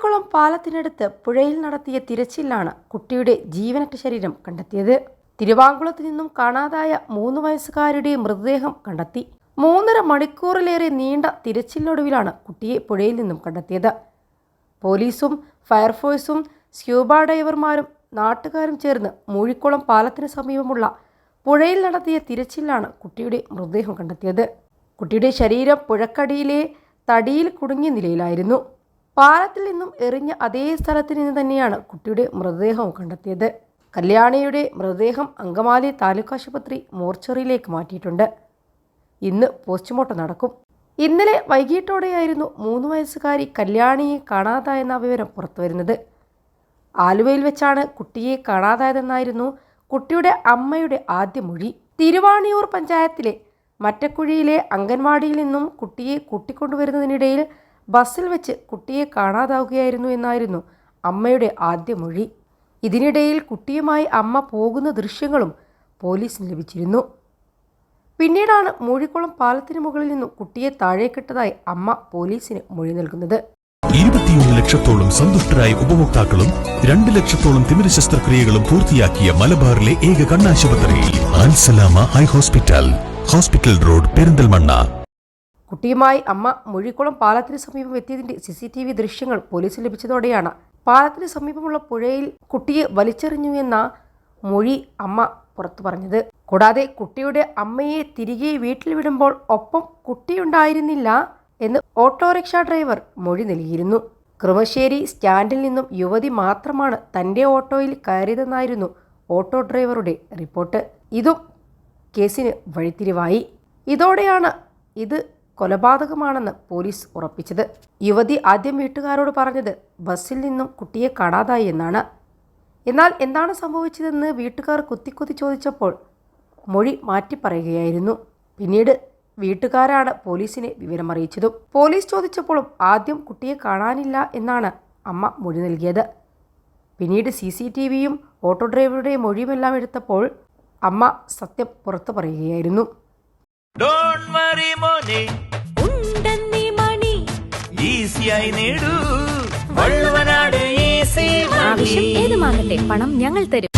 മൂഴിക്കുളം പാലത്തിനടുത്ത് പുഴയിൽ നടത്തിയ തിരച്ചിലാണ് കുട്ടിയുടെ ജീവനറ്റ ശരീരം കണ്ടെത്തിയത്. തിരുവാങ്കുളത്ത് നിന്നും കാണാതായ മൂന്ന് വയസ്സുകാരുടെ മൃതദേഹം കണ്ടെത്തി. മൂന്നര മണിക്കൂറിലേറെ നീണ്ട തിരച്ചിലിനൊടുവിലാണ് കുട്ടിയെ പുഴയിൽ നിന്നും കണ്ടെത്തിയത്. പോലീസും ഫയർഫോഴ്സും സ്ക്യൂബ ഡൈവർമാരും നാട്ടുകാരും ചേർന്ന് മൂഴിക്കുളം പാലത്തിന് സമീപമുള്ള പുഴയിൽ നടത്തിയ തിരച്ചിലാണ് കുട്ടിയുടെ മൃതദേഹം കണ്ടെത്തിയത്. കുട്ടിയുടെ ശരീരം പുഴക്കടിയിലെ തടിയിൽ കുടുങ്ങിയ നിലയിലായിരുന്നു. പാലത്തിൽ നിന്നും എറിഞ്ഞ അതേ സ്ഥലത്ത് നിന്ന് തന്നെയാണ് കുട്ടിയുടെ മൃതദേഹവും കണ്ടെത്തിയത്. കല്യാണിയുടെ മൃതദേഹം അങ്കമാലി താലൂക്ക് ആശുപത്രി മോർച്ചറിയിലേക്ക് മാറ്റിയിട്ടുണ്ട്. ഇന്ന് പോസ്റ്റ്മോർട്ടം നടക്കും. ഇന്നലെ വൈകിട്ടോടെയായിരുന്നു മൂന്ന് വയസ്സുകാരി കല്യാണിയെ കാണാതായെന്ന വിവരം പുറത്തുവരുന്നത്. ആലുവയിൽ വെച്ചാണ് കുട്ടിയെ കാണാതായതെന്നായിരുന്നു കുട്ടിയുടെ അമ്മയുടെ ആദ്യ മൊഴി. തിരുവാണിയൂർ പഞ്ചായത്തിലെ മറ്റക്കുഴിയിലെ അംഗൻവാടിയിൽ നിന്നും കുട്ടിയെ കൂട്ടിക്കൊണ്ടുവരുന്നതിനിടയിൽ ബസ്സിൽ വെച്ച് കുട്ടിയെ കാണാതാവുകയായിരുന്നു എന്നായിരുന്നു അമ്മയുടെ ആദ്യ മൊഴി. ഇതിനിടയിൽ കുട്ടിയുമായി അമ്മ പോകുന്ന ദൃശ്യങ്ങളും പോലീസിന് ലഭിച്ചിരുന്നു. പിന്നീടാണ് മൂഴിക്കുളം പാലത്തിന് മുകളിൽ നിന്നും കുട്ടിയെ താഴേക്കിട്ടതായി അമ്മ പോലീസിന് മൊഴി നൽകുന്നത്. ഇരുപത്തിയൊന്ന് ലക്ഷത്തോളം സന്തുഷ്ടരായ ഉപഭോക്താക്കളും രണ്ട് ലക്ഷത്തോളം തിമിര ശസ്ത്രക്രിയകളും പൂർത്തിയാക്കിയ മലബാറിലെ ഏക കണ്ണാശുപത്രി eye hospital hospital road Perinthalmanna. കുട്ടിയുമായി അമ്മ മുഴിക്കുളം പാലത്തിന് സമീപം എത്തിയതിന്റെ സി സി ടി വി ദൃശ്യങ്ങൾ പോലീസിന് ലഭിച്ചതോടെയാണ്. പാലത്തിന് സമീപമുള്ള പുഴയിൽ കുട്ടിയെ വലിച്ചെറിഞ്ഞു എന്ന മൊഴി അമ്മ പുറത്തു പറഞ്ഞത്. കൂടാതെ കുട്ടിയുടെ അമ്മയെ തിരികെ വീട്ടിൽ വിടുമ്പോൾ ഒപ്പം കുട്ടിയുണ്ടായിരുന്നില്ല എന്ന് ഓട്ടോറിക്ഷ ഡ്രൈവർ മൊഴി നൽകിയിരുന്നു. ക്രമശ്ശേരി സ്റ്റാൻഡിൽ നിന്നും യുവതി മാത്രമാണ് തന്റെ ഓട്ടോയിൽ കയറിയതെന്നായിരുന്നു ഓട്ടോ ഡ്രൈവറുടെ റിപ്പോർട്ട്. ഇതും കേസിന് വഴിത്തിരിവായി. ഇതോടെയാണ് ഇത് കൊലപാതകമാണെന്ന് പോലീസ് ഉറപ്പിച്ചത്. യുവതി ആദ്യം വീട്ടുകാരോട് പറഞ്ഞത് ബസ്സിൽ നിന്നും കുട്ടിയെ കാണാതായി എന്നാണ്. എന്നാൽ എന്താണ് സംഭവിച്ചതെന്ന് വീട്ടുകാർ കുത്തിക്കുത്തി ചോദിച്ചപ്പോൾ മൊഴി മാറ്റി പറയുകയായിരുന്നു. പിന്നീട് വീട്ടുകാരാണ് പോലീസിനെ വിവരമറിയിച്ചതും. പോലീസ് ചോദിച്ചപ്പോഴും ആദ്യം കുട്ടിയെ കാണാനില്ല എന്നാണ് അമ്മ മൊഴി നൽകിയത്. പിന്നീട് സി സി ടി വിയും ഓട്ടോ ഡ്രൈവറുടെ മൊഴിയുമെല്ലാം എടുത്തപ്പോൾ അമ്മ സത്യം പുറത്തു പറയുകയായിരുന്നു. Don't ഉണ്ടെന്നീ മണി ഈസിയായി നേടൂ. ആവശ്യം ഏതുമാകട്ടെ പണം ഞങ്ങൾ തരും.